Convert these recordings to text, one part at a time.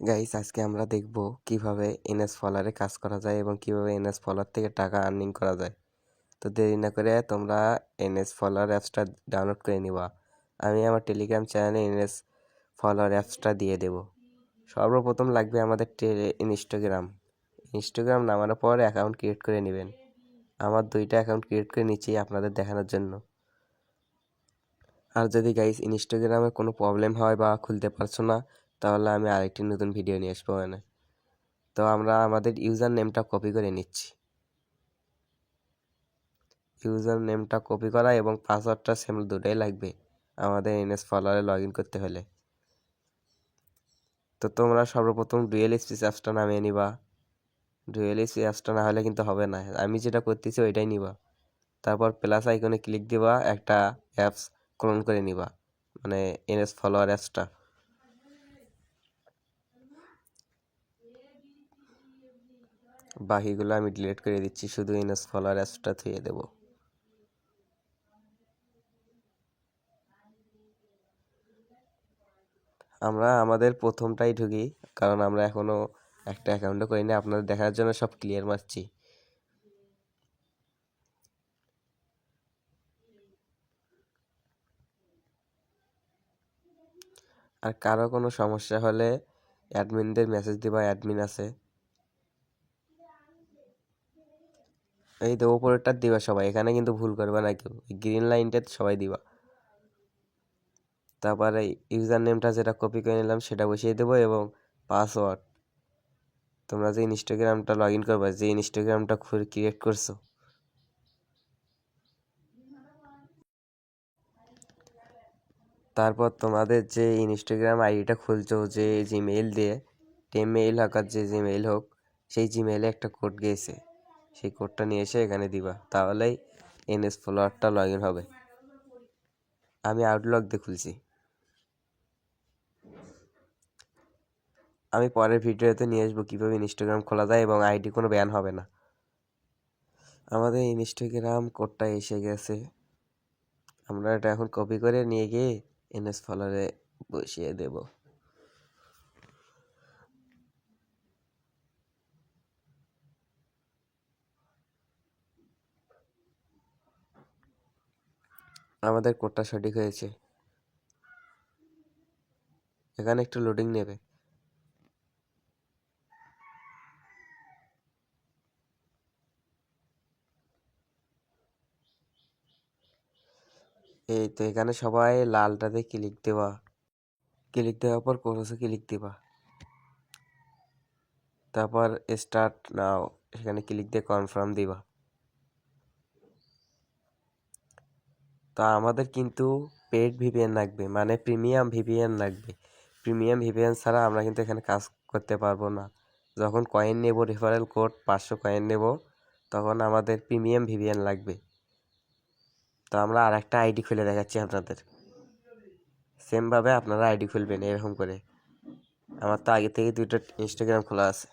Guys আজকে আমরা দেখব কীভাবে এনএস ফলারে কাজ করা যায় এবং কীভাবে এনএস ফলার থেকে টাকা আর্নিং করা যায়। তো দেরি না করে তোমরা এনএস ফলোয়ার অ্যাপসটা ডাউনলোড করে নিবা। আমি আমার টেলিগ্রাম চ্যানেলে এনএস ফলোয়ার অ্যাপসটা দিয়ে দেব। সর্বপ্রথম লাগবে আমাদের ইনস্টাগ্রাম ইনস্টাগ্রাম নামানোর পর অ্যাকাউন্ট ক্রিয়েট করে নেবেন। আমার দুইটা অ্যাকাউন্ট ক্রিয়েট করে নিচ্ছি আপনাদের দেখানোর জন্য। আর যদি গাইস ইনস্টাগ্রামে কোনো প্রবলেম হয় বা খুলতে পারছ না তাহলে আমি আরেকটি নতুন ভিডিও নিয়ে আসব মানে। তো আমরা আমাদের ইউজার নেমটা কপি করে নিচ্ছি। ইউজার নেমটা কপি করা এবং পাসওয়ার্ডটা সেম দুটোই লাগবে আমাদের এনএস ফলোয়ারে লগ ইন করতে হলে। তো তোমরা সর্বপ্রথম ডুয়েল স্পিচ অ্যাপসটা নামিয়ে নিবা। ডুয়েল স্পিচ অ্যাপসটা না হলে কিন্তু হবে না। আমি যেটা করতেছি ওইটাই নিবা। তারপর প্লাস আইকনে ক্লিক দিবা, একটা অ্যাপস ক্লোন করে নিবা। মানে এনএস ফলোয়ার অ্যাপসটা বাকিগুলো আমি ডিলিট করে দিচ্ছি, শুধু এনএস ফলোয়ার অ্যাপসটা থুয়ে দেবো। আমরা আমাদের প্রথমটাই ঢুকি, কারণ আমরা এখনও একটা অ্যাকাউন্টও করিনি, আপনাদের দেখার জন্য সব ক্লিয়ার মারছি। আর কারও কোনো সমস্যা হলে অ্যাডমিনদের মেসেজ দিবা অ্যাডমিন আছে। এই তো ওপরেরটা দিবা সবাই, এখানে কিন্তু ভুল করবে না কেউ। গ্রিন লাইনটা সবাই দিবা। তারপরে ইউজার নেমটা যেটা কপি করে নিলাম, সেটা বসিয়ে দেবো এবং পাসওয়ার্ড তোমরা যে ইনস্টাগ্রামটা লগ ইন করবে, যে ইনস্টাগ্রামটা ক্রিয়েট করছ। তারপর তোমাদের যে ইনস্টাগ্রাম আইডিটা খুলছো, যে জিমেইল দিয়ে টেমেইল হোক আর যে জিমেইল হোক, সেই জিমেইলে একটা কোড গিয়েছে সেই কোডটা নিয়ে এসে এখানে দিবা। তাহলেই এনএস ফলোয়ারটা লগ ইন হবে। আমি আউটলক দিয়ে খুলছি। আমি পরের ভিডিওতে নিয়ে আসব কীভাবে ইনস্টাগ্রাম খোলা যায় এবং আইডি কোনো ব্যান হবে না। আমাদের ইনস্টাগ্রাম কোডটা এসে গেছে। আমরা এটা এখন কপি করে নিয়ে গিয়ে এনএস ফলোয়ারে বসিয়ে দেব। আমাদের কোডটা সঠিক হয়েছে। এখানে একটু লোডিং নেবে। এই তো এখানে সবাই লালটাতে ক্লিক দেওয়া। ক্লিক দেওয়ার পর কোর্সে ক্লিক দিবা। তারপর স্টার্ট নাও সেখানে ক্লিক দিয়ে কনফার্ম দিবা। তা আমাদের কিন্তু পেড ভিপিএন লাগবে মানে প্রিমিয়াম ভিপিএন লাগবে। প্রিমিয়াম ভিপিএন ছাড়া আমরা কিন্তু এখানে কাজ করতে পারব না। যখন কয়েন নেব রেফারেল কোড পাঁচশো কয়েন নেব, তখন আমাদের প্রিমিয়াম ভিপিএন লাগবে। তো আমরা আর একটা আইডি খুলে দেখাচ্ছি আপনাদের। সেমভাবে আপনারা আইডি খুলবেন এরকম করে। আমার তো আগে থেকে দুটো ইনস্টাগ্রাম খোলা আছে।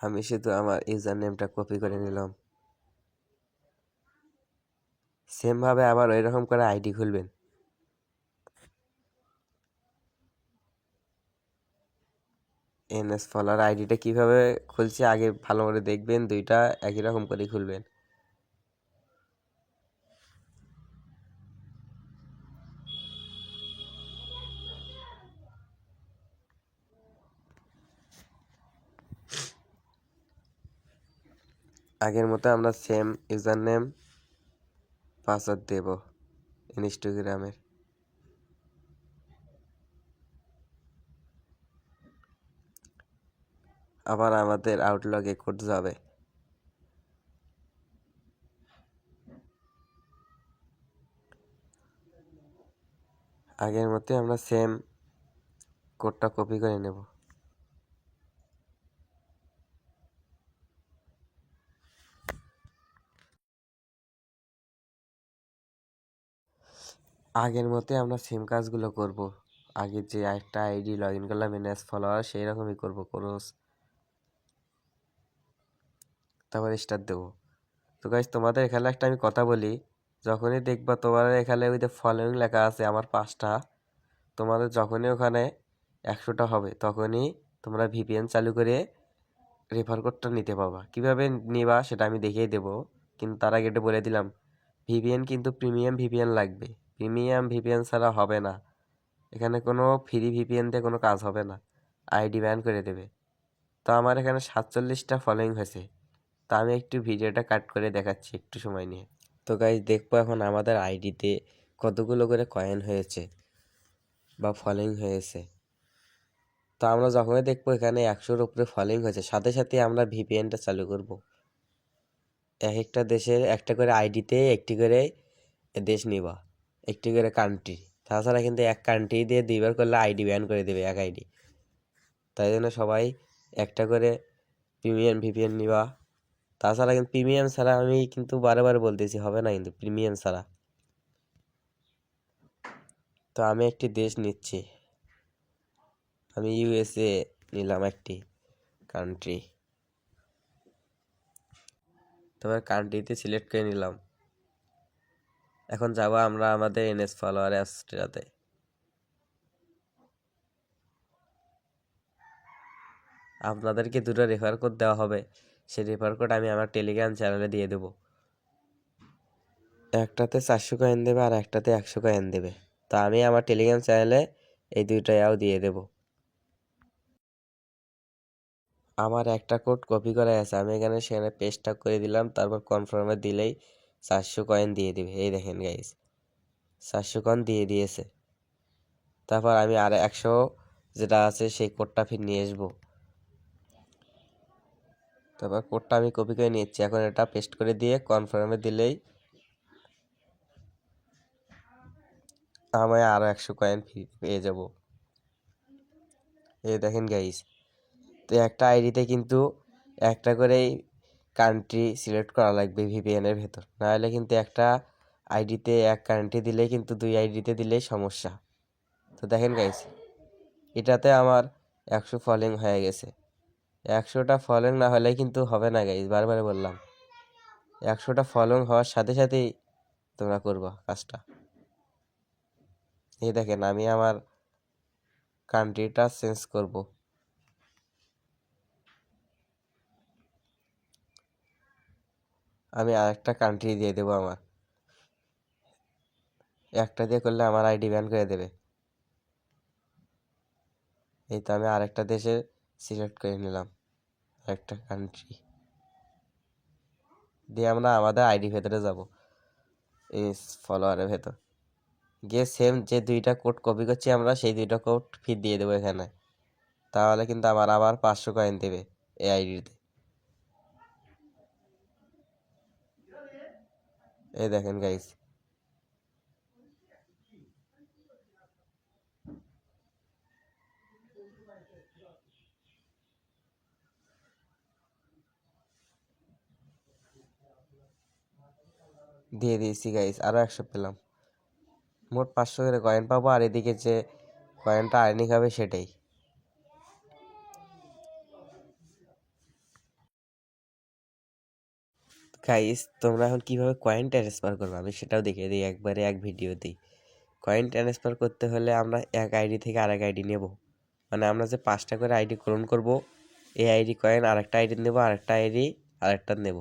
আমি শুধু আমার ইউজার নেমটা কপি করে নিলাম। সেমভাবে আবার ওই রকম করে আইডি খুলবেন। এনএস ফলোয়ার আইডিটা কীভাবে খুলছে আগে ভালো করে দেখবেন, দুইটা একই রকম করে খুলবেন। আগের মতো আমরা সেম ইউজার নেম পাসওয়ার্ড দেব ইনস্টাগ্রামের। আবার আমাদের আউটলগে কোড যাবে আগের মতোই আমরা সেম কোডটা কপি করে নেব। আগের মতোই আমরা সেম কাজগুলো করব। আগে যে একটা আইডি লগ ইন করলাম এনএস ফলোয়ার সেই রকমই করব ক্রোস তারপর স্টার্ট দেবো। তো গাইজ তোমাদের এখানে একটা আমি কথা বলি। যখনই দেখবা তোমার এখানে ওই যে ফলোয়িং লেখা আছে আমার পাঁচটা, তোমাদের যখনই ওখানে একশোটা হবে, তখনই তোমরা ভিপিএন চালু করে রেফার কোডটা নিতে পারবা। কীভাবে নিবা সেটা আমি দেখিয়ে দেবো। কিন্তু তার আগে এটা বলে দিলাম ভিপিএন কিন্তু প্রিমিয়াম ভিপিএন লাগবে। প্রিমিয়াম ভিপিএন ছাড়া হবে না। এখানে কোনো ফ্রি ভিপিএন দিয়ে কোনো কাজ হবে না। আইডি ব্যান করে দেবে। তো আমার এখানে সাতচল্লিশটা ফলোয়িং হয়েছে। তা আমি একটু ভিডিওটা কাট করে দেখাচ্ছি একটু সময় নিয়ে। তো গাইজ দেখব এখন আমাদের আইডিতে কতগুলো করে কয়েন হয়েছে বা ফলোয়িং হয়েছে। তো আমরা যখনই দেখব এখানে একশোর উপরে ফলোয়িং হয়েছে, সাথে সাথে আমরা ভিপিএনটা চালু করব। এক একটা দেশের, একটা করে আইডিতে, একটি করে দেশ নিবা। একটি করে কান্ট্রি তাছাড়া কিন্তু এক কান্ট্রি দিয়ে দুইবার করলে আইডি ব্যান করে দেবে, এক আইডি তাই জন্য সবাই একটা করে প্রিমিয়াম ভিপিএন নিবা। তাছাড়া কিন্তু প্রিমিয়াম ছাড়া আমি কিন্তু বারে বলতেছি, হবে না কিন্তু প্রিমিয়াম ছাড়া। তো আমি একটি দেশ নিচ্ছি। আমি ইউএসএ নিলাম একটি কান্ট্রি তারপর কান্ট্রিতে সিলেক্ট করে নিলাম। এখন যাব আমরা আমাদের এনএস ফলোয়ার অ্যাপসটাতে আপনাদেরকে দুটো রেফার কোড দেওয়া হবে। সেই রেফার কোড আমি আমার টেলিগ্রাম চ্যানেলে দিয়ে দেবো। একটাতে চারশো কয়েন দেবে আর একটাতে একশো কয়েন দেবে। তো আমি আমার টেলিগ্রাম চ্যানেলে এই দুইটা দুইটাও দিয়ে দেব। আমার একটা কোড কপি করা আছে। আমি এখানে সেখানে পেস্টটা করে দিলাম, তারপর কনফার্মে দিলেই চারশো কয়েন দিয়ে দিবে। এই দেখেন গাইস চারশো কয়েন দিয়ে দিয়েছে। তারপর আমি আর একশো যেটা আছে, সেই কোডটা ফির নিয়ে আসব। তারপর কোডটা আমি কপি করে নিচ্ছি এখন এটা পেস্ট করে দিয়ে কনফার্মে দিলেই আমি আরও একশো কয়েন ফ্রি পেয়ে যাব। এই দেখেন গাইস তো একটা আইডিতে কিন্তু একটা করেই কান্ট্রি সিলেক্ট করা লাগবে ভিপিএনের ভেতর। নাহলে কিন্তু একটা আইডিতে এক কান্ট্রি দিলেই কিন্তু দুই আইডিতে দিলেই সমস্যা। তো দেখেন গাইস এটাতে আমার একশো ফলোয়িং হয়ে গেছে। একশোটা ফলোয়িং না হলে কিন্তু হবে না গাইস বারবার বললাম। একশোটা ফলোয়িং হওয়ার সাথে সাথেই তোমরা করবা কাজটা। এই দেখেন, আমি আমার কান্ট্রিটা চেঞ্জ করব। আমি আরেকটা কান্ট্রি দিয়ে দেবো আমার। একটা দিয়ে করলে আমার আইডি ব্যান করে দেবে। এই তো আমি আরেকটা দেশে সিলেক্ট করে নিলাম। একটা কান্ট্রি দিয়ে আমরা আমাদের আইডি ভেতরে যাব। এই ফলোয়ারের ভেতর। গিয়ে সেম যে দুইটা কোড কপি করছি আমরা, সেই দুইটা কোড ফির দিয়ে দেবো এখানে। তাহলে কিন্তু আমার আবার পাঁচশো কয়েন দেবে এই আইডিতে এই দেখেন গাইস দিয়ে দিয়েছি গাইস আরও একশো পেলাম। মোট পাঁচশো করে কয়েন পাবো আর এদিকে যে কয়েনটা আর্নিং হবে সেটাই। গাইস তোমরা এখন কীভাবে কয়েন ট্রান্সফার করবে? আমি সেটাও দেখিয়ে দিই, একবারে এক ভিডিওতেই। কয়েন ট্রান্সফার করতে হলে আমরা এক আইডি থেকে আরেক আইডি নেব। মানে আমরা যে পাঁচটা করে আইডি ক্লোন করব, এই আইডি কয়েন আরেকটা আইডি নেব, আরেকটা আইডি আরেকটা নেব।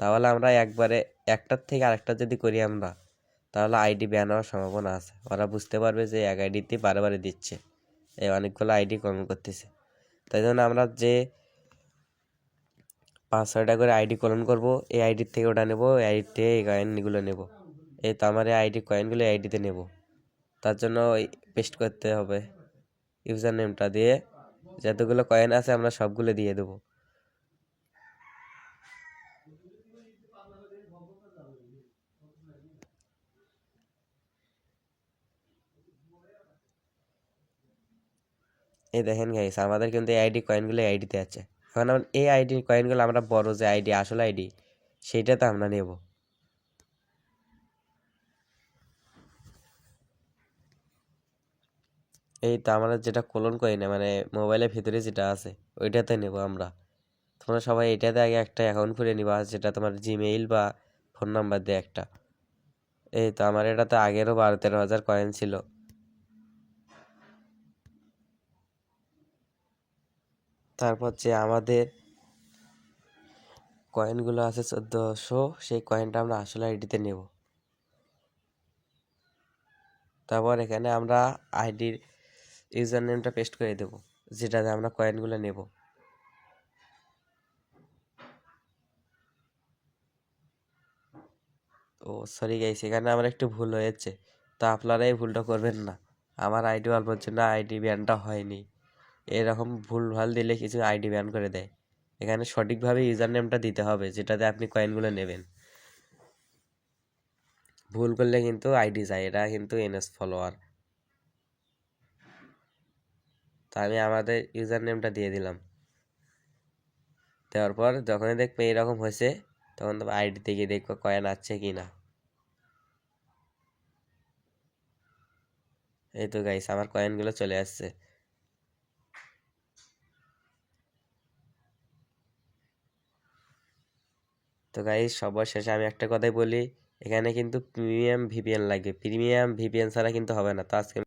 তাহলে আমরা একবারে একটার থেকে আরেকটা যদি করি আমরা, তাহলে আইডি ব্যান হওয়ার সম্ভাবনা আছে। ওরা বুঝতে পারবে যে এক আইডিতে বারে বারে দিচ্ছে। এই অনেকগুলো আইডি কলন করতেছে। তাই জন্য আমরা যে পাঁচ ছয়টা করে আইডি কলন করব, এই আইডির থেকে ওটা নেব, এই আইডির থেকে এই কয়েনগুলো নেব। এই তো আমার এই আইডি কয়েনগুলো এই আইডিতে নেব। তার জন্য পেস্ট করতে হবে ইউজার নেমটা দিয়ে। যতগুলো কয়েন আছে আমরা সবগুলো দিয়ে দেবো। এই দেখেন গাইস আমাদের কিন্তু এই আইডি কয়েনগুলো আইডিতে আছে। এখন আমরা এই আইডি কয়েনগুলো আমরা বড় যে আইডি আসল আইডি সেইটাতে আমরা নেব। এই তো আমরা যেটা কোলন করি না মানে মোবাইলের ভিতরে যেটা আছে, ওইটাতে নেব আমরা। তোমরা সবাই এটাতে আগে একটা অ্যাকাউন্ট খুলে নিবা, যেটা তোমার জিমেইল বা ফোন নাম্বার দিয়ে একটা। এই তো আমার এটাতে আগেরও বারো তেরো হাজার কয়েন ছিল। তারপর যে আমাদের কয়েনগুলো আছে চোদ্দোশো, সেই কয়েনটা আমরা আসলে আইডিতে নেব। তারপর এখানে আমরা আইডির ইউজার নেমটা পেস্ট করে দেব যেটাতে আমরা কয়েনগুলো নেব। ও সরি গাইস এখানে আমার একটু ভুল হয়েছে। তা আপনারা এই ভুলটা করবেন না। আমার আইডি অল্পর জন্য আইডি ব্যানটা হয়নি। এরকম ভুল ভালো দিলে কিছু আইডি ব্যান করে দেয়। এখানে সঠিকভাবে ইউজার নেমটা দিতে হবে, যেটাতে আপনি কয়েনগুলো নেবেন। ভুল করলে কিন্তু আইডি যায় এটা কিন্তু এনএস ফলোয়ার তা আমি আমাদের ইউজার নেমটা দিয়ে দিলাম। দেওয়ার পর যখনই দেখবে এরকম হয়েছে, তখন তো আইডি থেকে দেখব কয়েন আছে কি না। এই তো গাইস আমার কয়েনগুলো চলে আসছে। তো গাইজ সবার শেষে আমি একটা কথাই বলি, এখানে কিন্তু প্রিমিয়াম ভিপিএন লাগে। প্রিমিয়াম ভিপিএন ছাড়া কিন্তু হবে না। তো আজকে